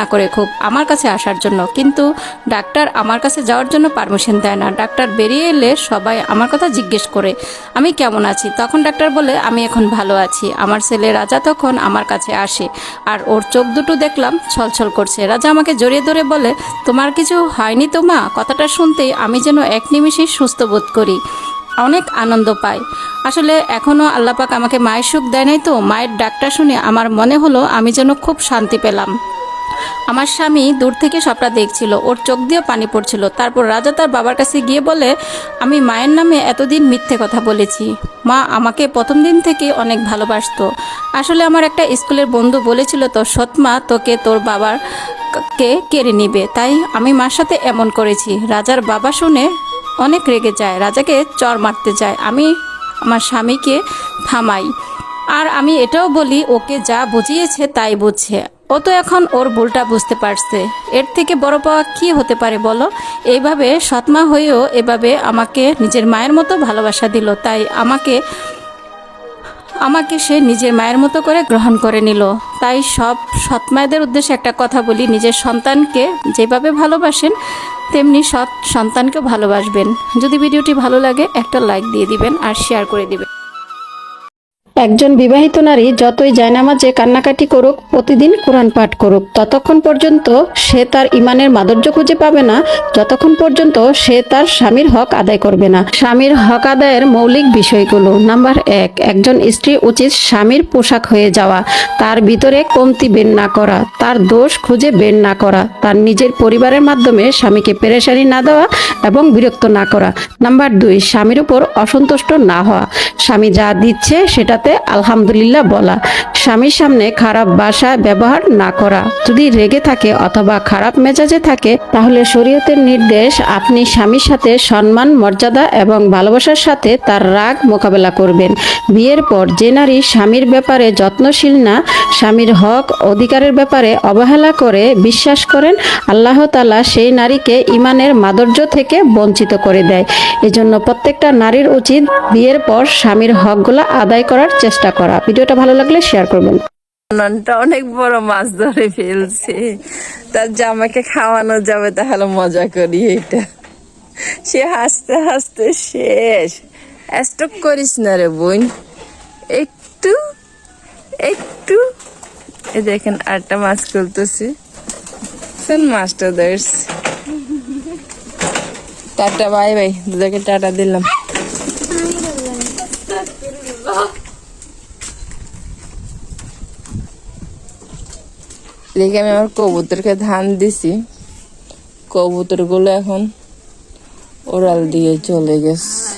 না করে খুব আমার কাছে আসার জন্য। কিন্তু ডাক্তার আমার কাছে যাওয়ার জন্য পারমিশন দেয় না। ডাক্তার বেরিয়ে এলে সবাই আমার কথা জিজ্ঞেস করে, আমি কেমন আছি? তখন ডাক্তার বলে, আমি এখন ভালো আছি। আমার ছেলে রাজা তখন আমার কাছে আসে আর ওর চোখ দুটো দেখলাম ছলছল করছে। রাজা আমাকে জড়িয়ে ধরে বলে, তোমার কিছু হয়নি তো মা? কথাটা শুনতেই আমি যেন এক নিমিষেই সুস্থ বোধ করি। অনেক আনন্দ পাই। আসলে এখনও আল্লাপাক আমাকে মায়ের সুখ দেয় নাই তো? মায়ের ডাকটা শুনে আমার মনে হলো আমি যেন খুব শান্তি পেলাম। আমার স্বামী দূর থেকে সবটা দেখছিল, ওর চোখ দিয়ে পানি পড়ছিল। তারপর রাজা তার বাবার কাছে গিয়ে বলে, আমি মায়ের নামে এতদিন মিথ্যে কথা বলেছি। মা আমাকে প্রথম দিন থেকে অনেক ভালোবাসতো। আসলে আমার একটা স্কুলের বন্ধু বলেছিল তো, সৎমা তোকে তোর বাবার কে কেড়ে নিবে। তাই আমি মার সাথে এমন করেছি। রাজার বাবা শুনে অনেক রেগে যায়, রাজাকে চর মারতে যায়। আমি আমার স্বামীকে থামাই। আর আমি এটাও বলি, ওকে যা বুঝিয়েছে তাই বুঝছে। ও তো এখন ওর ভুলটা বুঝতে পারছে। এর থেকে বড় পাওয়া কি হতে পারে বলো? এইভাবে সৎমা হয়েও এভাবে আমাকে নিজের মায়ের মতো ভালোবাসা দিল, তাই আমাকে আমাকে সে নিজের মায়ের মতো করে গ্রহণ করে নিল। তাই সব সৎ মায়েদের উদ্দেশ্যে একটা কথা বলি, নিজের সন্তানকে যেভাবে ভালোবাসেন, তেমনি সৎ সন্তানকে ভালোবাসবেন। যদি ভিডিওটি ভালো লাগে, একটা লাইক দিয়ে দিবেন আর শেয়ার করে দিবেন। একজন বিবাহিত নারী যতই জায়নামাজে কান্নাকাটি করুক, প্রতিদিন কোরআন পাঠ করুক। ততক্ষণ পর্যন্ত সে তার ইমানের মাধুর্য খুঁজে পাবে না, যতক্ষণ পর্যন্ত সে তার স্বামীর হক আদায় করবে না। স্বামীর হক আদায়ের মৌলিক বিষয়গুলো, নাম্বার এক, একজন স্ত্রী উচিত স্বামীর পোশাক হয়ে যাওয়া, তার ভিতরে কমতি বের না করা, তার দোষ খুঁজে বের না করা, তার নিজের পরিবারের মাধ্যমে স্বামীকে পেরেশানি না দেওয়া এবং বিরক্ত না করা। নাম্বার দুই, স্বামীর উপর অসন্তুষ্ট না হওয়া। স্বামী যা দিচ্ছে সেটাতে আলহামদুলিল্লাহ বলা। স্বামীর সামনে খারাপ ভাষা ব্যবহার না করা। যদি রেগে থাকে অথবা খারাপ মেজাজে থাকে, তাহলে শরীয়তের নির্দেশ আপনি স্বামীর সাথে সম্মান, মর্যাদা এবং ভালোবাসার সাথে তার রাগ মোকাবেলা করবেন। বিয়ের পর যে নারী স্বামীর ব্যাপারে যত্নশীল না, স্বামীর হক, অধিকারের ব্যাপারে অবহেলা করে বিশ্বাস করেন, আল্লাহ তালা সেই নারীকে ইমানের মাধুর্য থেকে বঞ্চিত করে দেয়। এজন্য প্রত্যেকটা নারীর উচিত বিয়ের পর স্বামীর হকগুলো আদায় করার চেষ্টা করা। ভিডিওটা ভালো লাগলে শেয়ার করবেন। অনেক বড় মাছ ধরে ফেলছে। তার জামাকে খাওয়ানো যাবে, তাহলে মজা করি এটা সে হাসতে হাসতে শেষ। স্টক করিস না রে বোন। একটু একটু। এই দেখেন আটটা মাছ খুলতেছি। মাছটা ধরছি। Tata, bye bye. দুদাকে টাটা দিলাম। এদিকে আমি আমার কবুতরকে ধান দিছি। কবুতরগুলো এখন ওরাল দিয়ে চলে গেছে।